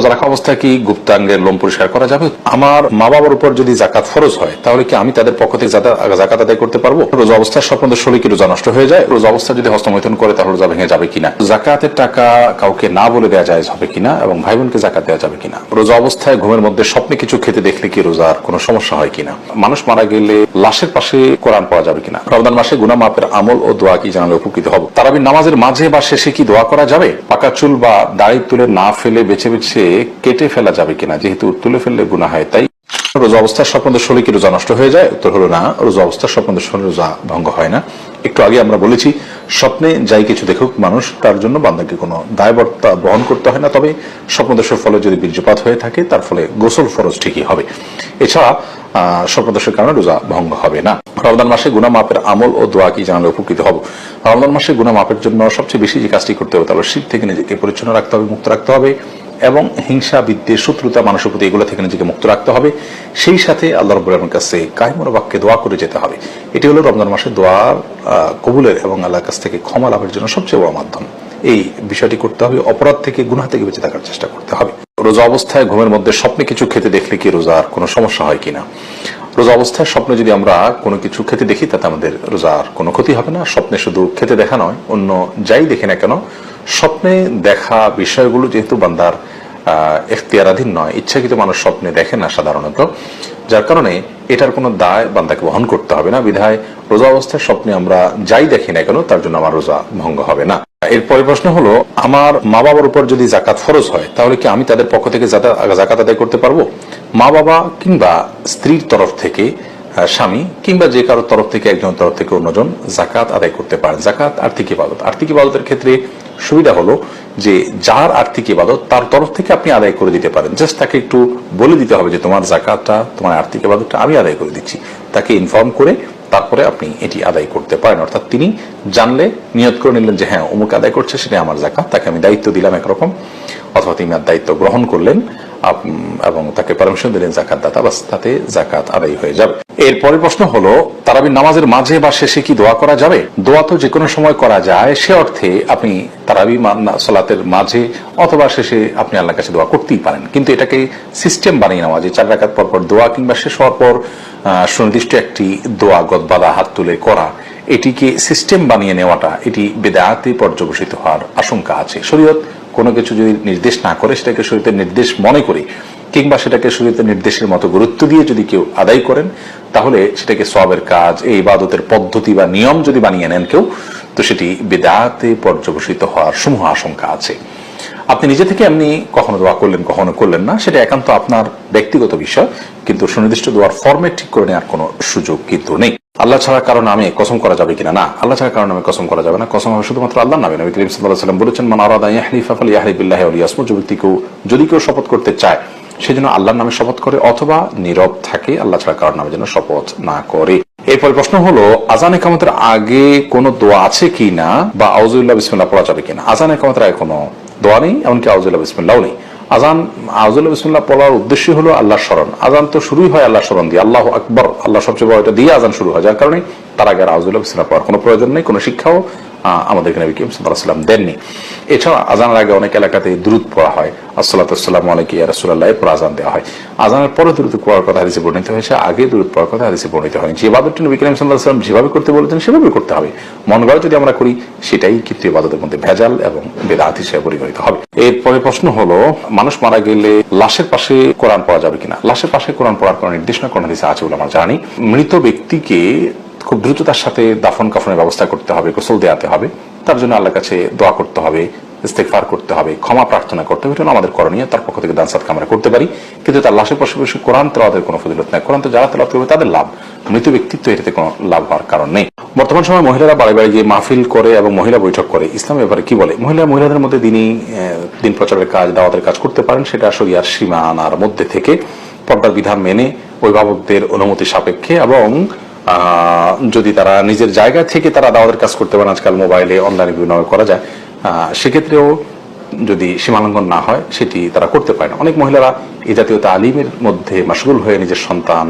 রোজা রাখা অবস্থায় কি গুপ্তাঙ্গের লোম পরিষ্কার করা যাবে? আমার মা বাবার উপর যদি জাকাত ফরজ হয়, তাহলে কি আমি তাদের পক্ষ থেকে জাকাত আদায় করতে পারব? রোজা অবস্থায় স্বপ্ন শরীর কি রোজা নষ্ট হয়ে যায়। রোজা অবস্থা যদি হস্তমৈথন করে, তাহলে রোজা ভেঙে যাবে কিনা? জাকাতের টাকা কাউকে না বলে দেওয়া যায় হবে কিনা? এবং ভাই বোনকে জাকাত দেওয়া যাবে কিনা? রোজা অবস্থায় ঘুমের মধ্যে স্বপ্নে কিছু খেতে দেখলে কি রোজার কোনো সমস্যা হয় কিনা? মানুষ মারা গেলে লাশের পাশে কোরআন পাওয়া যাবে কিনা? রমজান মাসে গুনা মাপের আমল ও দোয়া কি জানালে উপকৃত হব? তারাবির নামাজের মাঝে বা শেষে কি দোয়া করা যাবে? পাকা চুল বা দাড়ি তুলে না ফেলে বেছে বেছে কেটে ফেলা যাবে কিনা, যেহেতু তুলে ফেললে গুণা হয়, তাই রোজা অবস্থার স্বপ্ন শরীর কি রোজা নষ্ট হয়ে যায়? উত্তর হলো না, রোজা অবস্থার স্বপ্ন শরীর রোজা ভঙ্গ হয় না। একটু আগে আমরা বলেছি, স্বপ্নে যাই কিছু দেখুক মানুষ, তার জন্য বান্দাকে কোনো দায়বর্তা বহন করতে হয় না। তবে স্বপ্নদোষের ফলে যদি বীর্যপাত হয়ে থাকে, তার ফলে গোসল ফরজ ঠিকই হবে। এছাড়া স্বপ্নদোষের কারণে রোজা ভঙ্গ হবে না। রমজান মাসে গুনা মাপের আমল ও দোয়া কি জানালে উপকৃত হব? রমজান মাসে গুনা মাপের জন্য সবচেয়ে বেশি যে কাজটি করতে হবে তাহলে শীত থেকে নিজেকে পরিচ্ছন্ন রাখতে হবে, মুক্ত রাখতে হবে। এবং হিংসা, বিদ্বেষ, শত্রুতা মানুষের প্রতি এগুলো থেকে নিজেকে মুক্ত রাখতে হবে। সেই সাথে আল্লাহ রব্বুল আলমের কাছে কায়মর বাক্যে দোয়া করে যেতে হবে। এটি হলো রমজান মাসে দোয়ার কবুলের এবং আল্লাহর কাছ থেকে ক্ষমা লাভের জন্য সবচেয়ে বড় মাধ্যম। এই বিষয়টি করতে হবে, অপরাধ থেকে, গুনাহ থেকে বেঁচে থাকার চেষ্টা করতে হবে। রোজা অবস্থায় ঘুমের মধ্যে স্বপ্নে কিছু খেতে দেখলে কি রোজার কোনো সমস্যা হয় কিনা? রোজা অবস্থায় স্বপ্নে যদি আমরা কোনো কিছু খেতে দেখি, তাতে আমাদের রোজার কোনো ক্ষতি হবে না। স্বপ্নে শুধু খেতে দেখা নয়, অন্য যাই দেখি না কেন স্বপ্নে দেখা বিষয়গুলো যেহেতু বান্দার এখতিয়ারাধীন নয়, ইচ্ছাকৃত মানুষ স্বপ্নে দেখে না সাধারণত। যার কারণে এটার কোনো দায় বান্দাকে বহন করতে হবে না। বিধায় রোজা অবস্থায় স্বপ্নে আমরা যাই দেখি না কেন, তার জন্য আমার রোজা ভঙ্গ হবে না। এরপরে প্রশ্ন হলো, আমার মা বাবার উপর যদি জাকাত ফরজ হয়, তাহলে কি আমি তাদের পক্ষ থেকে জাকাত আদায় করতে পারব? মা বাবা কিংবা স্ত্রীর তরফ থেকে স্বামী কিংবা যে কারোর তরফ থেকে একজন তরফ থেকে অন্যজন জাকাত আদায় করতে পারেন। জাকাত আর্থিক ইবাদত। আর্থিক ইবাদতের ক্ষেত্রে সুবিধা হলো যে যার আর্থিক ইবাদত তার তরফ থেকে আপনি আদায় করে দিতে পারেন। জাস্ট তাকে একটু বলে দিতে হবে যে তোমার জাকাতটা, তোমার আর্থিক ইবাদতটা আমি আদায় করে দিচ্ছি। তাকে ইনফর্ম করে তারপরে আপনি এটি আদায় করতে পারেন। অর্থাৎ তিনি জানলে, নিয়ত করে নিলেন যে হ্যাঁ অমুক আদায় করছে সেটা আমার জাকাত, তাকে আমি দায়িত্ব দিলাম একরকম। অথবা তিনি দায়িত্ব গ্রহণ করলেন এবং তাকে পারমিশন দিলেন জাকাত দাতা, বাস তাতে জাকাত আদায় হয়ে যাবে। এর পরের প্রশ্ন হলো, তারাবির নামাজের মাঝে বা শেষে কি দোয়া করা যাবে? দোয়া তো যে কোনো সময় করা যায়, সে অর্থে আপনি তারাবি সালাতের মাঝে অথবা শেষে আপনি আল্লাহর কাছে দোয়া করতেই পারেন। কিন্তু এটাকে সিস্টেম বানিয়ে নেওয়া যে চার রাখার পর পর দোয়া কিংবা শেষ হওয়ার পর সুনির্দিষ্ট একটি দোয়া, গদবাদা, হাত তুলে করা, এটিকে সিস্টেম বানিয়ে নেওয়াটা এটি বেদায়াতে পর্যবসিত হওয়ার আশঙ্কা আছে। শরীয়ত কোনো কিছু যদি নির্দেশ না করে, সেটাকে শরীয়তের নির্দেশ মনে করে, কিংবা সেটাকে শরীয়তের নির্দেশের মতো গুরুত্ব দিয়ে যদি কেউ আদায় করেন, তাহলে সেটাকে সবের কাজ, এই ইবাদতের পদ্ধতি বা নিয়ম যদি বানিয়ে নেন কেউ, তো সেটি বেদাতে পর্যবসিত হওয়ার সমূহ আশঙ্কা আছে। আপনি নিজে থেকে এমনি কখনো দোয়া করলেন, কখনো করলেন না, সেটা একান্ত আপনার ব্যক্তিগত বিষয়, কিন্তু সুনির্দিষ্ট দোয়ার ফরম্যাট ঠিক করে নেওয়ার কোনো সুযোগ কিন্তু নেই। আল্লাহ ছাড়া কারণ নামে কসম করা যাবে কিনা? না, আল্লাহ ছাড়া কারণ নামে কসম করা যাবে না। কসম হবে শুধুমাত্র আল্লাহ নামে। নবী করিম সাল্লাহ সাল্লাম বলেছেন, মান আরাদা ইয়াহলিফা ফালিয়াহলিবিল্লাহি ওয়া লিয়াসমু যে ব্যক্তি কেউ যদি কেউ শপথ করতে চায় সেজন্য আল্লাহর নামে শপথ করে অথবা নীরব থাকে, আল্লাহ ছাড়া কারণ নামে যেন শপথ না করে। এরপর প্রশ্ন হলো, আজান একামতের আগে কোনো দোয়া আছে কি না বা আউজুল্লাহ বিসমিল্লাহ পড়া যাবে কিনা? আজান একামতের আগে কোনো দোয়া নেই, এমনকি আউজুল্লাহ বিসমিল্লাহও নেই। আজান আউজুল্লাহ বিসমুল্লাহ পড়ার উদ্দেশ্য হলো আল্লাহ স্মরণ। আজান তো শুরুই হয় আল্লাহ স্মরণ দিয়ে। আল্লাহ আকবর, আল্লাহ সবচেয়ে বড় এটা দিয়ে আজান শুরু হয়। যার কারণে তার আগে আউজুল্লাহ বিসমুল্লাহ পড়ার কোনো প্রয়োজন নেই, কোনো শিক্ষাও আমাদেরকে নবী করিম সাল্লাম দেননি। এছাড়া আজানের আগে অনেক এলাকাতে দ্রুত পড়া হয়। আসসালাতাম আলাইকি রাসুল্লাহ এরপর আজান দেওয়া হয়। আজানের পরে দ্রুত পড়ার কথা হাদিসে বর্ণিত হয়েছে, আগে দ্রুত পড়ার কথা হাদিসে বর্ণিত হয় যে ইবাদতটি নবী করিম সাল্লাম যেভাবে করতে বলেছেন সেভাবে করতে হবে। মন গড়ে যদি আমরা করি, সেটাই কিন্তু ইবাদতের মধ্যে ভেজাল এবং বেদাত হিসেবে পরিগণিত হবে। এরপরে প্রশ্ন হলো, মানুষ মারা গেলে লাশের পাশে কোরআন পড়া যাবে কিনা? লাশের পাশে কোরআন পড়ার কোনো নির্দেশনা, কোন হাদিসে আছে বলে আমরা জানি। মৃত ব্যক্তিকে খুব দ্রুততার সাথে দাফন কাফনের ব্যবস্থা করতে হবে, গোসল দেওয়াতে হবে। তার জন্য আল্লাহর কাছে দোয়া করতে হবে ইস্তেকফার করতে হবে, ক্ষমা প্রার্থনা করতে হবে। আমাদের করণীয়, তার পক্ষ থেকে দানসাত আমরা করতে পারি। কিন্তু তার লাশের পাশাপাশি কোরআন তেলাওয়াতের কোনো ফজিলত নাই। কোরআন তো যারা তেলাওয়াত করবে তাদের লাভ। মৃত ব্যক্তিত্ব এটাতে কোনো লাভ হওয়ার কারণ নেই। বর্তমান সময় মহিলারা বাড়ি বাড়ি গিয়ে মাহফিল করে এবং মহিলা বৈঠক করে। ইসলামের ব্যাপারে কি বলে? মহিলা মহিলাদের মধ্যে দিনই দিন প্রচারের কাজ, দাওয়াতের কাজ করতে পারেন। সেটা শরিয়ার সীমা আনার মধ্যে থেকে পর্দার বিধান মেনে অভিভাবকদের অনুমতি সাপেক্ষে এবং যদি তারা নিজের জায়গা থেকে তারা দাওয়াতের কাজ করতে পারেন, আজকাল মোবাইলে, অনলাইনে বিভিন্ন করা যায়। সেক্ষেত্রেও যদি সীমালঙ্ঘন না হয়, সেটি তারা করতে পারে না। অনেক মহিলারা এই জাতীয় তালিমের মধ্যে মাসগুল হয়ে নিজের সন্তান,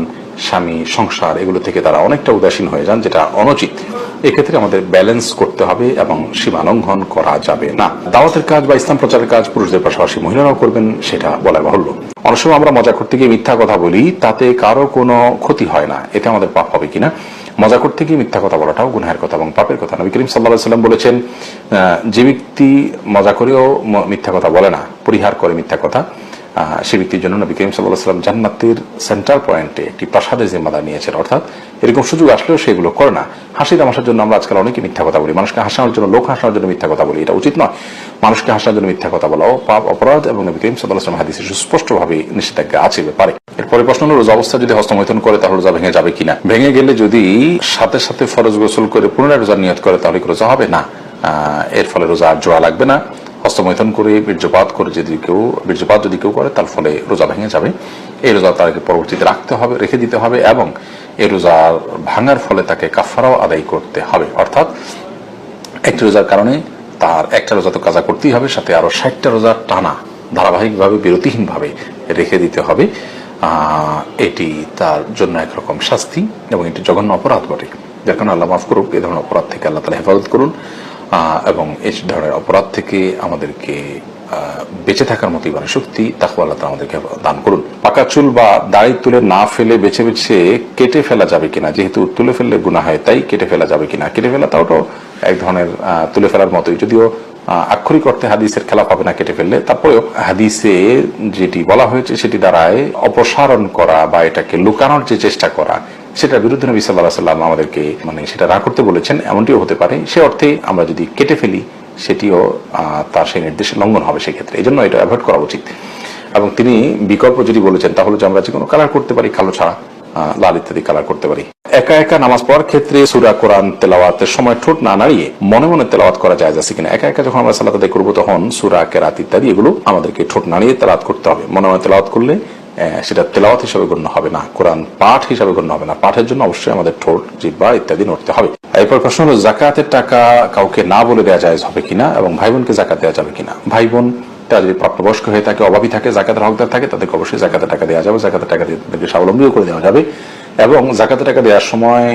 স্বামী, সংসার এগুলো থেকে তারা অনেকটা উদাসীন হয়ে যান, যেটা অনুচিত। এক্ষেত্রে আমাদের ব্যালেন্স করতে হবে এবং সীমা লঙ্ঘন করা যাবে না। দাওয়াতের কাজ বা ইসলাম প্রচারের কাজ পুরুষদের পাশাপাশি মহিলারাও করবেন, সেটা বলা বাহুল্য। অনেক সময় আমরা মজা করতে গিয়ে মিথ্যা কথা বলি, তাতে কারও কোনো ক্ষতি হয় না। এতে আমাদের পাপ হবে কিনা? মজা করতে গিয়ে মিথ্যা কথা বলাটাও গুনহের কথা এবং পাপের কথা। নবী করিম সাল্লাহ সাল্লাম বলেছেন যে ব্যক্তি মজা করেও মিথ্যা কথা বলে না, পরিহার করে মিথ্যা কথা। সে ব্যক্তির জন্য নবী করিম সাল্লাহ সাল্লাম জান্নাতের সেন্টার পয়েন্টে একটি প্রাসাদের জিম্মাদার নিয়েছেন, অর্থাৎ এরকম সুযোগ আসলেও সেগুলো করে না। হাসি তামাশার জন্য আমরা আজকাল অনেকে মিথ্যা কথা বলি। মানুষকে হাসানোর জন্য, লোক হাসানোর জন্য মিথ্যা কথা বলি, এটা উচিত নয়। মানুষকে হাসানোর জন্য মিথ্যা কথা বলাও পাপ, অপরাধ এবং নবী করিম সাল্লাহ সাল্লাম হাদিসে সুস্পষ্টভাবে নিষেধাজ্ঞা আছে ব্যাপারে। এরপরে প্রশ্ন হলো, রোজা অবস্থা যদি হস্তমৈথন করে, তাহলে রোজা ভেঙে যাবে কিনা? ভেঙে গেলে যদি সাথে সাথে ফরজ গোসল করে পুনরায় রোজা নিয়ত করে, তাহলে রোজা হবে? না। এর ফলে রোজা আর জোড়া লাগবে না। হস্তমৈথন করে, বীর্যপাত করে যদি কেউ, বীর্যপাত যদি কেউ করে, তার ফলে রোজা ভেঙে যাবে। এই রোজা তাকে পরবর্তীতে রাখতে হবে, রেখে দিতে হবে এবং এই রোজা ভাঙার ফলে তাকে কাফারাও আদায় করতে হবে। অর্থাৎ একটি রোজার কারণে তার একটা রোজা তো কাজা করতেই হবে, সাথে আরও ষাটটা রোজা টানা ধারাবাহিকভাবে, বিরতিহীনভাবে রেখে দিতে হবে। এটি তার জন্য একরকম শাস্তি এবং এটি জঘন্য অপরাধ বটে। যার কারণে আল্লাহ মাফ করুক, এ ধরনের অপরাধ থেকে আল্লাহ তালা হেফাজত করুন। এবং এই ধরনের অপরাধ থেকে আমাদেরকে বেঁচে থাকার মতো ইমান শক্তি তাকে আল্লাহ তাআলা আমাদেরকে দান করুন। পাকা চুল বা দাড়ি তুলে না ফেলে বেছে বেছে কেটে ফেলা যাবে কিনা, যেহেতু তুলে ফেললে গুণা হয়, তাই কেটে ফেলা যাবে কিনা? কেটে ফেলা তাও এক ধরনের তুলে ফেলার মতোই। যদিও আক্ষরিক অর্থে হাদিসের খেলা পাবে না কেটে ফেললে, তারপরেও হাদিসে যেটি বলা হয়েছে, সেটি দ্বারায় অপসারণ করা বা এটাকে লুকানোর যে চেষ্টা করা সেটার বিরুদ্ধে নবী সাল্লাহ সাল্লাম আমাদেরকে মানে সেটা না করতে বলেছেন, এমনটিও হতে পারে। সে অর্থে আমরা যদি কেটে ফেলি, সেটিও তার সেই নির্দেশের লঙ্ঘন হবে সেক্ষেত্রে। এই জন্য এটা অ্যাভয়েড করা উচিত। এবং তিনি বিকল্প যদি বলেছেন, তাহলে যে আমরা যে কোনো কালার করতে পারি, কালো ছাড়া লাল ইত্যাদি কালার করতে পারি। একা একা নামাজ পড়ার ক্ষেত্রে সুরা, কোরআন, তেলাওয়াতের সময় ঠোঁট না নাড়িয়ে মনে মনে তেলাওয়াত করা যায় আছে কিনা? একা একা যখন আমরা সালাত আদায় করব, তখন সুরা, কেরাত ইত্যাদি, এগুলো আমাদেরকে ঠোঁট নাড়িয়ে তেলাওয়াত করতে হবে। মনে মনে তেলাওয়াত করলে সেটা তেলাওয়াত হিসাবে গণ্য হবে না, কোরআন পাঠ হিসাবে গণ্য হবে না। পাঠের জন্য অবশ্যই আমাদের ঠোঁট জিব্বা ইত্যাদি নড়তে হবে। এরপর প্রশ্ন হলো জাকাতের টাকা কাউকে না বলে দেওয়া যায় হবে কিনা এবং ভাই বোনকে জাকাত দেওয়া যাবে কিনা? ভাই বোন তারা যদি প্রাপ্তবয়স্ক হয়ে থাকে অভাবী থাকে জাকাতের হকদার থাকে, তাদেরকে অবশ্যই জাকাতের টাকা দেওয়া যাবে। জাকাতের টাকা দিয়ে তাদেরকে স্বাবলম্বীও করে দেওয়া যাবে। এবং জাকাতের টাকা দেওয়ার সময়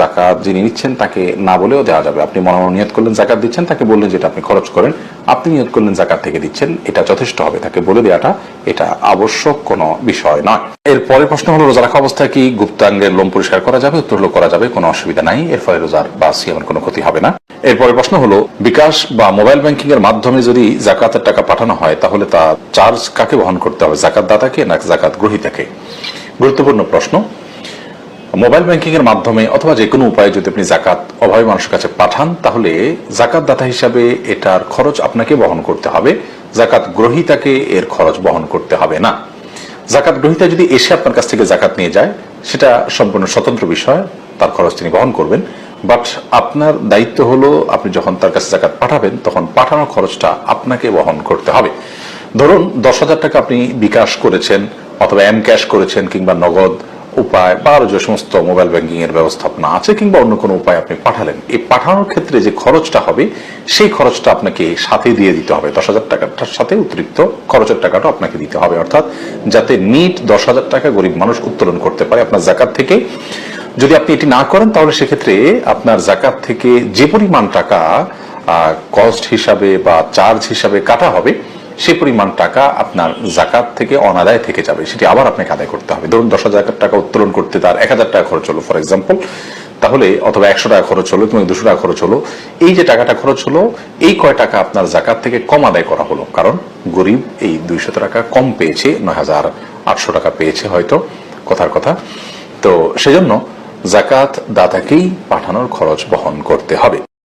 জাকাত যিনি নিচ্ছেন তাকে না বলেও দেওয়া যাবে। আপনি মনে মনে নিয়ত করলেন, জাকাত দিচ্ছেন, তাকে বললেন যেটা আপনি খরচ করেন, আপনি নিয়ত করলেন, জাকাত থেকে দিচ্ছেন, এটা যথেষ্ট হবে। তাকে বলে দেওয়াটা এটা আবশ্যক কোনো বিষয় নয়। এর পরের প্রশ্ন হলো, রোজা রাখা অবস্থায় কি গুপ্তাঙ্গের লোম পরিষ্কার করা যাবে? উত্তর করা যাবে, কোনো অসুবিধা নাই, এর ফলে রোজার বা সিয়ামের কোনো ক্ষতি হবে না। এরপরে প্রশ্ন হলো, বিকাশ বা মোবাইল ব্যাংকিং এর মাধ্যমে যদি জাকাতের টাকা পাঠানো হয়, তাহলে তা চার্জ কাকে বহন করতে হবে? জাকাত দাতাকে না জাকাত গ্রহীতাকে? গুরুত্বপূর্ণ প্রশ্ন মোবাইল ব্যাংকিং এর মাধ্যমে অথবা যে কোনো উপায়ে যদি আপনি জাকাত অভাবী মানুষের কাছে পাঠান, তাহলে জাকাত দাতা হিসাবে এটার খরচ আপনাকে বহন করতে হবে। জাকাত গ্রহীতাকে এর খরচ বহন করতে হবে না। জাকাত গ্রহীতা যদি এসে আপনার কাছ থেকে জাকাত নিয়ে যায়, সেটা সম্পূর্ণ স্বতন্ত্র বিষয়, তার খরচ তিনি বহন করবেন। বাট আপনার দায়িত্ব হলো, আপনি যখন তার কাছে জাকাত পাঠাবেন, তখন পাঠানোর খরচটা আপনাকে বহন করতে হবে। ধরুন দশ হাজার টাকা আপনি বিকাশ করেছেন, অথবা এম ক্যাশ করেছেন কিংবা নগদ উপায় বা আরও যে সমস্ত মোবাইল ব্যাংকিং এর ব্যবস্থাপনা আছে কিংবা অন্য কোনো উপায় আপনি পাঠালেন, এই পাঠানোর ক্ষেত্রে যে খরচটা হবে, সেই খরচটা আপনাকে সাথে দিয়ে দিতে হবে। দশ হাজার টাকাটার সাথে অতিরিক্ত খরচের টাকাটা আপনাকে দিতে হবে। অর্থাৎ যাতে নিট দশ হাজার টাকা গরিব মানুষ উত্তোলন করতে পারে আপনার জাকাত থেকে। যদি আপনি এটি না করেন, তাহলে সেক্ষেত্রে আপনার জাকাত থেকে যে পরিমাণ টাকা কস্ট হিসাবে বা চার্জ হিসাবে কাটা হবে সেই পরিমাণ টাকা আপনার জাকাত থেকে অনাদায় থেকে যাবে, সেটি আবার আপনাকে আদায় করতে হবে। ধরুন দশ হাজার টাকা উত্তোলন করতে তার এক হাজার টাকা খরচ হলো ফর এক্সাম্পল তাহলে অথবা একশো টাকা খরচ হলো তুমি দুশো টাকা খরচ হলো, এই যে টাকাটা খরচ হলো, এই কয় টাকা আপনার জাকাত থেকে কম আদায় করা হলো। কারণ গরিব এই দুইশত টাকা কম পেয়েছে, নয় হাজার আটশো টাকা পেয়েছে হয়তো, কথার কথা। তো সেজন্য জাকাত দাতাকেই পাঠানোর খরচ বহন করতে হবে।